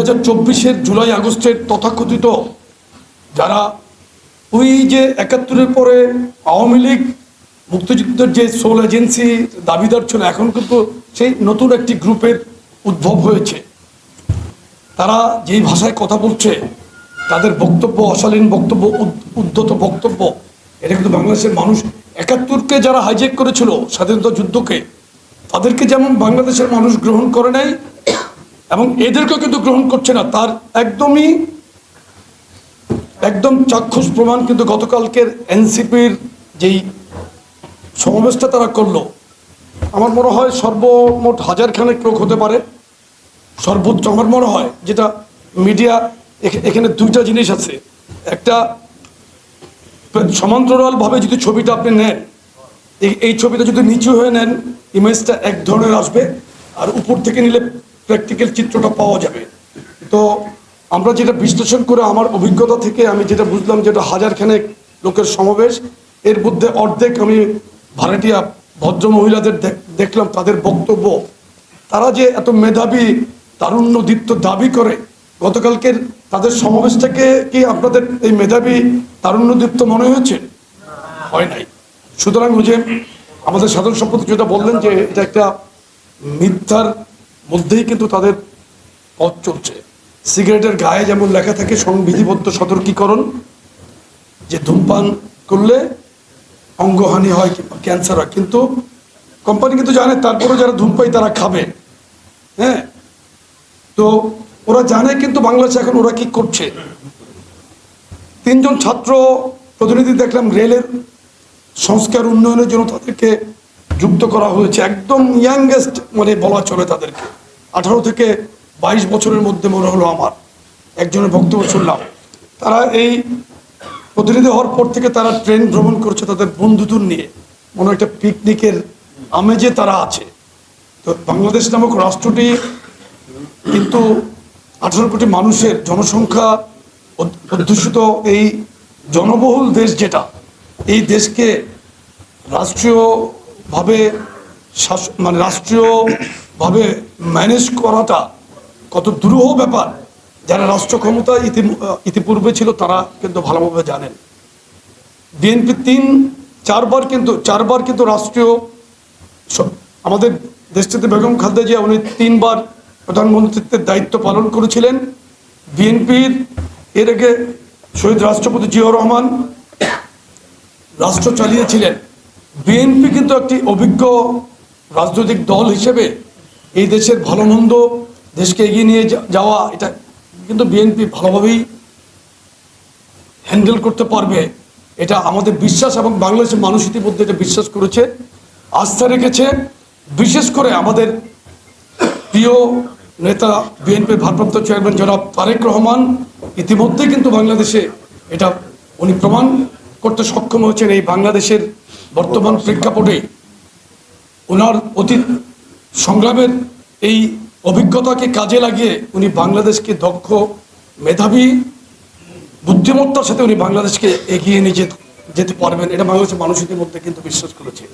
হাজার চব্বিশের জুলাই আগস্টের তথাকথিত যারা ওই যে একাত্তরের পরে আওয়ামী লীগ মুক্তিযুদ্ধের যে সোল এজেন্সি দাবিদার ছিল, এখন কিন্তু সেই নতুন একটি গ্রুপের উদ্ভব হয়েছে। তারা যেই ভাষায় কথা বলছে, তাদের বক্তব্য, অশালীন বক্তব্য, উদ- উদ্ধত বক্তব্য, এটা কিন্তু বাংলাদেশের মানুষ একাত্তরকে যারা হাইজেক করেছিল স্বাধীনতা যুদ্ধকে, তাদেরকে যেমন বাংলাদেশের মানুষ গ্রহণ করে নাই এবং এদেরকেও কিন্তু গ্রহণ করছে না। তার একদমই, একদম চাক্ষুষ প্রমাণ কিন্তু গতকালকের এনসিপির যেই সমাবেশটা তারা করল, আমার মনে হয় সর্বমোট হাজার খানেক লোক হতে পারে। সর্বোচ্চ আমার মনে হয় যেটা মিডিয়া এখানে দুইটা জিনিস আছে। একটা, সমান্তরালভাবে যদি ছবিটা আপনি নেন, এই ছবিটা যদি নিচু হয়ে নেন ইমেজটা এক ধরনের আসবে। আর উপর থেকে নিলে প্র্যাকটিক্যাল চিত্রটা পাওয়া যাবে। তো আমরা যেটা বিশ্লেষণ করে আমার অভিজ্ঞতা থেকে আমি যেটা বুঝলাম যেটা হাজারখানেক লোকের সমাবেশ, এর মধ্যে অর্ধেক আমি ভাড়াটিয়া ভদ্র মহিলাদের দেখ- দেখলাম, তাদের বক্তব্য। তারা যে এত মেধাবী, তারুণ্য দীপ্ত দাবি করে, গতকালকের তাদের সমাবেশটাকে কি আপনাদের এই মেধাবী, তারুণ্য দীপ্ত মনে হয়েছে? হয় নাই। সুতরাং যে আমাদের সাধারণ সম্পত্তি যেটা বললেন যে এটা একটা মিথ্যার মধ্যেই কিন্তু তাদের পথ চলছে। সিগারেটের গায়ে যেমন লেখা থাকে সংবিধিবদ্ধ সতর্কীকরণ, যে ধূমপান করলে অঙ্গহানি হয় কিংবা ক্যান্সার হয়। কিন্তু কোম্পানি কিন্তু জানে তারপরে যারা ধূমপাই তারা খাবে। হ্যাঁ? তো ওরা জানে কিন্তু বাংলাদেশে এখন ওরা কি করছে। তিনজন ছাত্র প্রতিনিধি দেখলাম রেলের সংস্কার উন্নয়নের জন্য তাদেরকে যুক্ত করা হয়েছে একদম ইয়াংগেস্ট মানে বলা চলে তাদেরকে। আঠারো থেকে বাইশ বছরের মধ্যে মনে হলো আমার, একজনের বক্তব্য শুনলাম। তারা এই প্রতিনিধি হওয়ার পর থেকে তারা ট্রেন ভ্রমণ করছে তাদের বন্ধুদের নিয়ে। মনে একটা পিকনিকের আমেজে তারা আছে। তো বাংলাদেশ নামক রাষ্ট্রটি কিন্তু আঠারো কোটি মানুষের জনসংখ্যা অধ- অধ্যুষিত এই জনবহুল দেশ যেটা, এই দেশকে রাষ্ট্রীয়ভাবে শাস- মানে রাষ্ট্রীয়ভাবে ম্যানেজ করাটা কত দুরূহ ব্যাপার। যারা রাষ্ট্র ক্ষমতা ইতি, ইতিপূর্বে ছিল তারা কিন্তু ভালোভাবে জানেন। বিএনপি তিন, চারবার কিন্তু চারবার কিন্তু রাষ্ট্রীয় আমাদের দেশটিতে বেগম খালেদা জিয়া উনি তিনবার প্রধানমন্ত্রীত্বের দায়িত্ব পালন করেছিলেন। বিএনপির এর আগে শহীদ রাষ্ট্রপতি জিয়াউর রহমান রাষ্ট্র চালিয়েছিলেন। বিএনপি কিন্তু একটি অভিজ্ঞ রাজনৈতিক দল হিসেবে এই দেশের ভালো মন্দ দেশকে এগিয়ে নিয়ে যাওয়া, এটা কিন্তু বিএনপি ভালোভাবেই হ্যান্ডেল করতে পারবে। এটা আমাদের বিশ্বাস এবং বাংলাদেশের মানুষ ইতিমধ্যে এটা বিশ্বাস করেছে, আস্থা রেখেছে। বিশেষ করে আমাদের প্রিয় নেতা, বিএনপির ভারপ্রাপ্ত চেয়ারম্যান জনাব তারেক রহমান ইতিমধ্যে কিন্তু বাংলাদেশে এটা উনি প্রমাণ করতে সক্ষম হয়েছেন এই বাংলাদেশের বর্তমান প্রেক্ষাপটে ওনার অতীত সংগ্রামের এই অভিজ্ঞতাকে কাজে লাগিয়ে উনি বাংলাদেশকে দক্ষ মেধাবী বুদ্ধিমত্তার সাথে উনি বাংলাদেশকে এগিয়ে নিয়ে যেতে পারবেন। এটা বাংলাদেশের মানুষ মধ্যে কিন্তু বিশ্বাস করেছে।